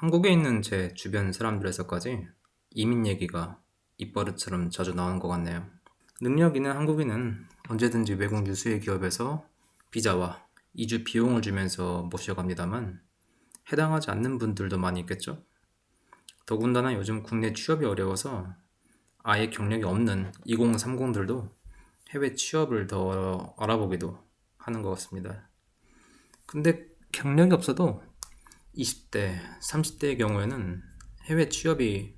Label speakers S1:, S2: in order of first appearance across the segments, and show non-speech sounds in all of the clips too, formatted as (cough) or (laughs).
S1: 한국에 있는 제 주변 사람들에서까지 이민 얘기가 입버릇처럼 자주 나오는 것 같네요. 능력 있는 한국인은 언제든지 외국 유수의 기업에서 비자와 이주 비용을 주면서 모셔갑니다만 해당하지 않는 분들도 많이 있겠죠? 더군다나 요즘 국내 취업이 어려워서 아예 경력이 없는 2030들도 해외 취업을 더 알아보기도 하는 것 같습니다. 근데 경력이 없어도 20대, 30대의 경우에는 해외 취업이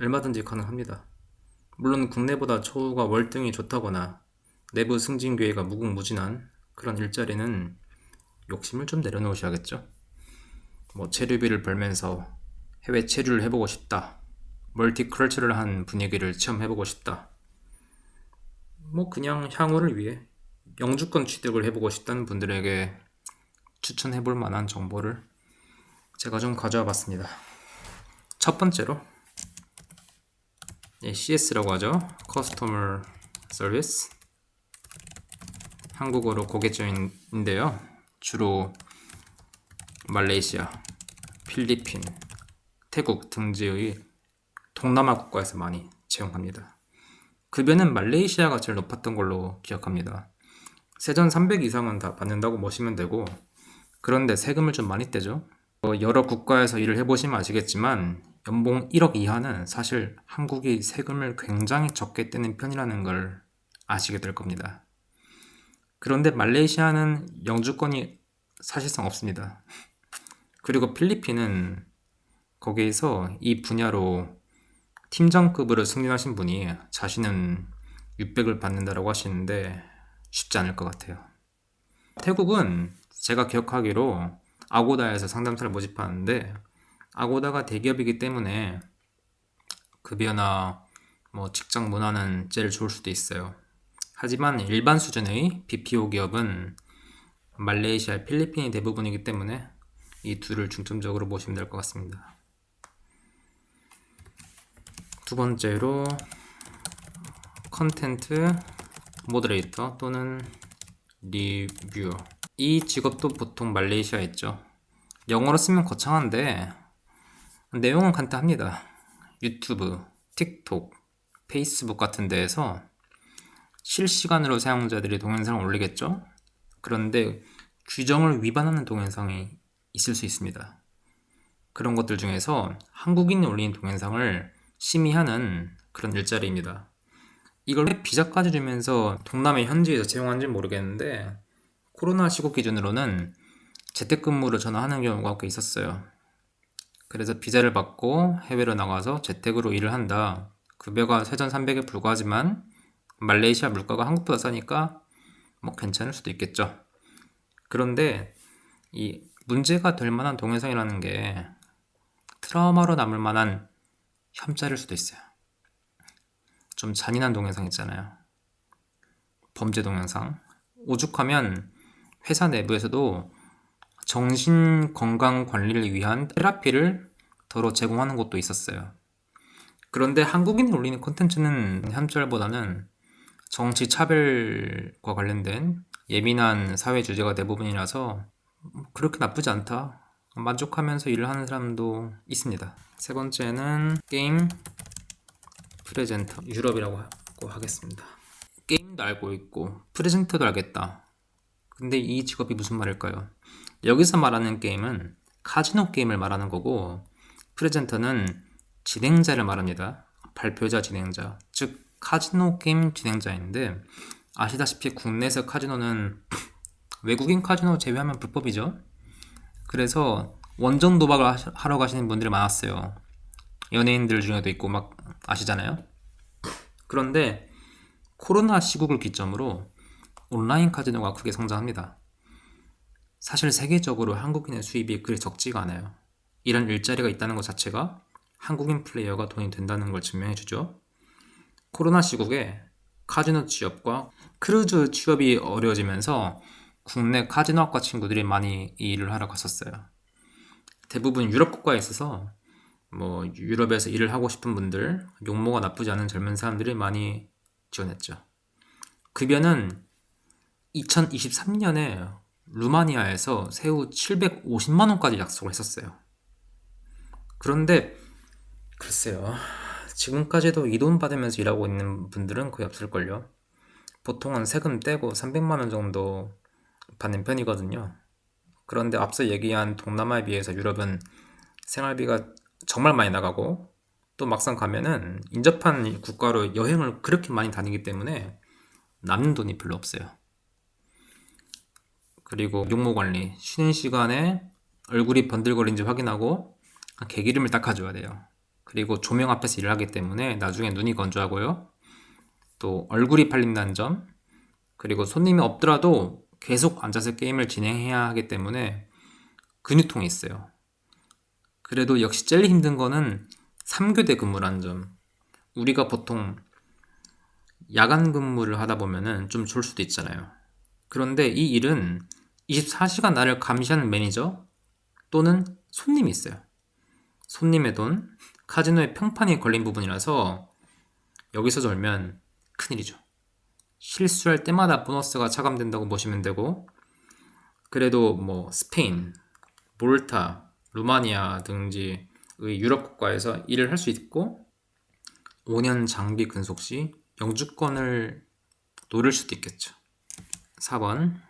S1: 얼마든지 가능합니다. 물론 국내보다 처우가 월등히 좋다거나 내부 승진 기회가 무궁무진한 그런 일자리는 욕심을 좀 내려놓으셔야겠죠. 뭐 체류비를 벌면서 해외 체류를 해보고 싶다. 멀티컬처럴한 분위기를 체험해보고 싶다. 뭐 그냥 향후를 위해 영주권 취득을 해보고 싶다는 분들에게 추천해볼 만한 정보를 제가 좀 가져와 봤습니다. 첫 번째로 예, CS라고 하죠. Customer Service 한국어로 고객조인인데요. 주로 말레이시아, 필리핀, 태국 등지의 동남아 국가에서 많이 채용합니다. 급여는 말레이시아가 제일 높았던 걸로 기억합니다. 세전 300 이상은 다 받는다고 보시면 되고 그런데 세금을 좀 많이 떼죠. 어, 여러 국가에서 일을 해보시면 아시겠지만 연봉 1억 이하는 사실 한국이 세금을 굉장히 적게 떼는 편이라는 걸 아시게 될 겁니다. 그런데 말레이시아는 영주권이 사실상 없습니다. 그리고 필리핀은 거기에서 이 분야로 팀장급으로 승진하신 분이 자신은 600을 받는다라고 하시는데 쉽지 않을 것 같아요. 태국은 제가 기억하기로 아고다에서 상담사를 모집하는데 아고다가 대기업이기 때문에 급여나 뭐 직장 문화는 제일 좋을 수도 있어요. 하지만 일반 수준의 BPO 기업은 말레이시아, 필리핀이 대부분이기 때문에 이 둘을 중점적으로 보시면 될 것 같습니다. 두 번째로 컨텐트 모더레이터 또는 리뷰어 이 직업도 보통 말레이시아에 있죠. 영어로 쓰면 거창한데 내용은 간단합니다. 유튜브, 틱톡, 페이스북 같은 데에서 실시간으로 사용자들이 동영상을 올리겠죠? 그런데 규정을 위반하는 동영상이 있을 수 있습니다. 그런 것들 중에서 한국인이 올린 동영상을 심의하는 그런 일자리입니다. 이걸 왜 비자까지 주면서 동남아 현지에서 채용하는지 모르겠는데 코로나 시국 기준으로는 재택근무로 전화하는 경우가 꽤 있었어요. 그래서 비자를 받고 해외로 나가서 재택으로 일을 한다. 급여가 세전 300에 불과하지만 말레이시아 물가가 한국보다 싸니까 뭐 괜찮을 수도 있겠죠. 그런데 이 문제가 될 만한 동영상이라는 게 트라우마로 남을 만한 혐자일 수도 있어요. 좀 잔인한 동영상 있잖아요. 범죄 동영상. 오죽하면 회사 내부에서도 정신 건강 관리를 위한 테라피를 더러 제공하는 곳도 있었어요. 그런데 한국인이 올리는 콘텐츠는 혐절보다는 정치 차별과 관련된 예민한 사회 주제가 대부분이라서 그렇게 나쁘지 않다. 만족하면서 일을 하는 사람도 있습니다. 세 번째는 게임 프레젠터 유럽이라고 하겠습니다. 게임도 알고 있고 프레젠터도 알겠다. 근데 이 직업이 무슨 말일까요? 여기서 말하는 게임은 카지노 게임을 말하는 거고 프레젠터는 진행자를 말합니다. 발표자 진행자. 즉 카지노 게임 진행자인데 아시다시피 국내에서 카지노는 외국인 카지노 제외하면 불법이죠. 그래서 원정 도박을 하러 가시는 분들이 많았어요. 연예인들 중에도 있고 막 아시잖아요. 그런데 코로나 시국을 기점으로 온라인 카지노가 크게 성장합니다. 사실 세계적으로 한국인의 수입이 그리 적지가 않아요. 이런 일자리가 있다는 것 자체가 한국인 플레이어가 돈이 된다는 걸 증명해 주죠. 코로나 시국에 카지노 취업과 크루즈 취업이 어려워지면서 국내 카지노학과 친구들이 많이 이 일을 하러 갔었어요. 대부분 유럽 국가에 있어서 뭐 유럽에서 일을 하고 싶은 분들, 용모가 나쁘지 않은 젊은 사람들이 많이 지원했죠. 급여는 2023년에 루마니아에서 새우 750만 원까지 약속을 했었어요. 그런데 글쎄요. 지금까지도 이 돈 받으면서 일하고 있는 분들은 거의 없을걸요. 보통은 세금 떼고 300만 원 정도 받는 편이거든요. 그런데 앞서 얘기한 동남아에 비해서 유럽은 생활비가 정말 많이 나가고 또 막상 가면은 인접한 국가로 여행을 그렇게 많이 다니기 때문에 남는 돈이 별로 없어요. 그리고 용모 관리 쉬는 시간에 얼굴이 번들거리는지 확인하고 개기름을 닦아줘야 돼요. 그리고 조명 앞에서 일을 하기 때문에 나중에 눈이 건조하고요. 또 얼굴이 팔린다는 점 그리고 손님이 없더라도 계속 앉아서 게임을 진행해야 하기 때문에 근육통이 있어요. 그래도 역시 제일 힘든 거는 3교대 근무라는 점. 우리가 보통 야간 근무를 하다 보면은 좀 졸 수도 있잖아요. 그런데 이 일은 24시간 나를 감시하는 매니저 또는 손님이 있어요. 손님의 돈, 카지노의 평판이 걸린 부분이라서 여기서 절면 큰일이죠. 실수할 때마다 보너스가 차감된다고 보시면 되고 그래도 뭐 스페인, 몰타, 루마니아 등지의 유럽 국가에서 일을 할 수 있고 5년 장기 근속 시 영주권을 노릴 수도 있겠죠. 4번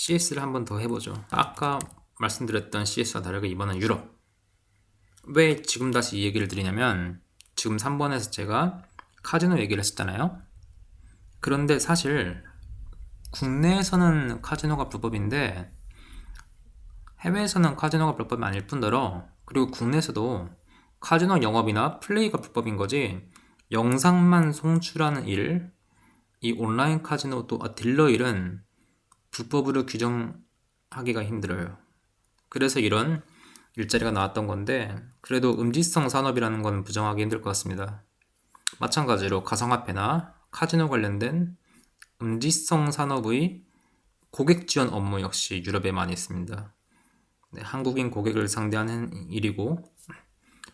S1: CS를 한 번 더 해보죠. 아까 말씀드렸던 CS와 다르게 이번은 유럽. 왜 지금 다시 이 얘기를 드리냐면 지금 3번에서 제가 카지노 얘기를 했었잖아요. 그런데 사실 국내에서는 카지노가 불법인데 해외에서는 카지노가 불법이 아닐 뿐더러 그리고 국내에서도 카지노 영업이나 플레이가 불법인 거지 영상만 송출하는 일, 이 온라인 카지노 또 어, 딜러 일은 불법으로 규정하기가 힘들어요. 그래서 이런 일자리가 나왔던 건데 그래도 음지성 산업이라는 건 부정하기 힘들 것 같습니다. 마찬가지로 가상화폐나 카지노 관련된 음지성 산업의 고객 지원 업무 역시 유럽에 많이 있습니다. 네, 한국인 고객을 상대하는 일이고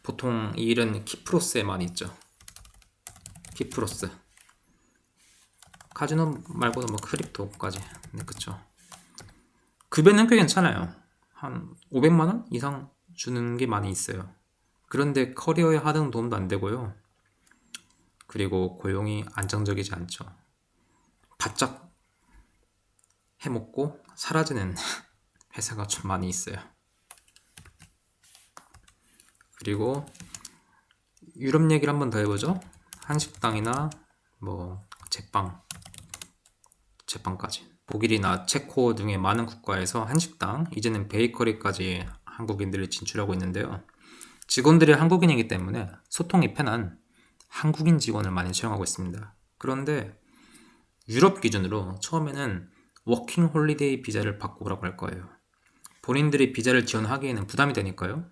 S1: 보통 이 일은 키프로스에 많이 있죠. 키프로스. 카지노 말고도 뭐 크립토까지. 네 그쵸. 급여는 꽤 괜찮아요. 한 500만원 이상 주는 게 많이 있어요. 그런데 커리어에 하등 도움도 안 되고요. 그리고 고용이 안정적이지 않죠. 바짝 해먹고 사라지는 (laughs) 회사가 좀 많이 있어요. 그리고 유럽 얘기를 한번 더 해보죠. 한식당이나 뭐 제빵. 제빵까지. 독일이나 체코 등의 많은 국가에서 한식당, 이제는 베이커리까지 한국인들이 진출하고 있는데요. 직원들이 한국인이기 때문에 소통이 편한 한국인 직원을 많이 채용하고 있습니다. 그런데 유럽 기준으로 처음에는 워킹 홀리데이 비자를 바꾸라고 할 거예요. 본인들이 비자를 지원하기에는 부담이 되니까요.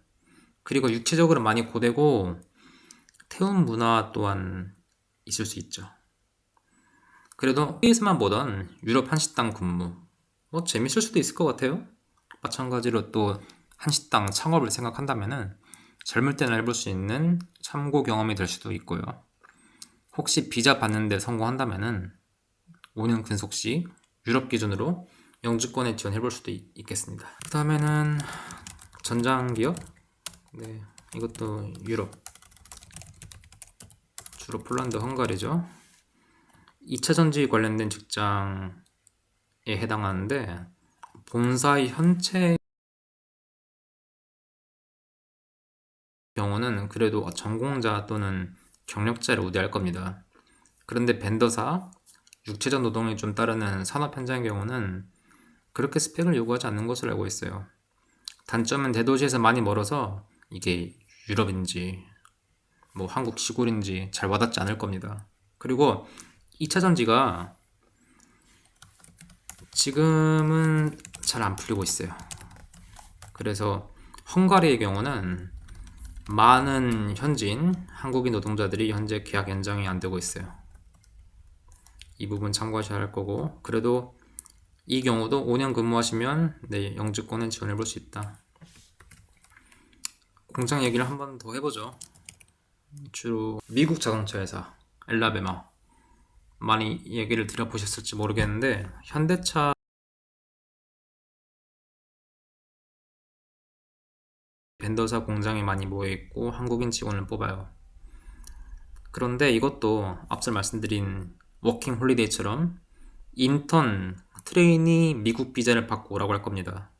S1: 그리고 육체적으로 많이 고되고 태운 문화 또한 있을 수 있죠. 그래도 TV에서만 보던 유럽 한식당 근무 뭐 재밌을 수도 있을 것 같아요. 마찬가지로 또 한식당 창업을 생각한다면 젊을 때는 해볼 수 있는 참고 경험이 될 수도 있고요. 혹시 비자 받는데 성공한다면 5년 근속 시 유럽 기준으로 영주권에 지원해볼 수도 있, 겠습니다 그다음에는 전장기업, 네 이것도 유럽, 주로 폴란드, 헝가리죠. 2차 전지 관련된 직장에 해당하는데 본사의 현채 경우는 그래도 전공자 또는 경력자를 우대할 겁니다. 그런데 벤더사, 육체적 노동에 좀 따르는 산업 현장의 경우는 그렇게 스펙을 요구하지 않는 것으로 알고 있어요. 단점은 대도시에서 많이 멀어서 이게 유럽인지 뭐 한국 시골인지 잘 와닿지 않을 겁니다. 그리고 2차 전지가 지금은 잘 안 풀리고 있어요. 그래서 헝가리의 경우는 많은 현지인 한국인 노동자들이 현재 계약 연장이 안 되고 있어요. 이 부분 참고하셔야 할 거고 그래도 이 경우도 5년 근무하시면 네, 영주권은 지원해 볼 수 있다. 공장 얘기를 한 번 더 해보죠. 주로 미국 자동차 회사 엘라베마 많이 얘기를 들어보셨을지 모르겠는데 현대차 벤더사 공장에 많이 모여있고 한국인 직원을 뽑아요. 그런데 이것도 앞서 말씀드린 워킹 홀리데이처럼 인턴, 트레인이 미국 비자를 받고 오라고 할 겁니다.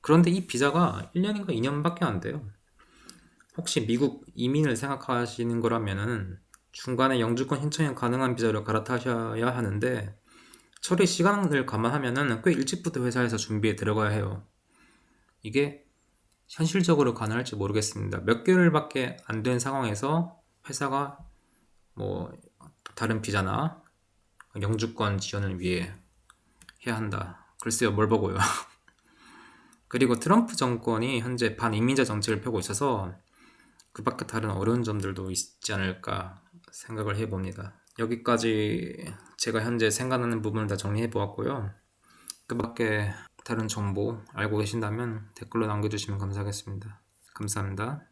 S1: 그런데 이 비자가 1년인가 2년밖에 안 돼요. 혹시 미국 이민을 생각하시는 거라면은 중간에 영주권 신청이 가능한 비자로 갈아타셔야 하는데 처리 시간을 감안하면은 꽤 일찍부터 회사에서 준비에 들어가야 해요. 이게 현실적으로 가능할지 모르겠습니다. 몇 개월밖에 안 된 상황에서 회사가 뭐 다른 비자나 영주권 지원을 위해 해야 한다. 글쎄요, 뭘 보고요. (laughs) 그리고 트럼프 정권이 현재 반이민자 정책을 펴고 있어서 그 밖에 다른 어려운 점들도 있지 않을까 생각을 해봅니다. 여기까지 제가 현재 생각나는 부분을 다 정리해 보았고요. 그 밖에 다른 정보 알고 계신다면 댓글로 남겨주시면 감사하겠습니다. 감사합니다.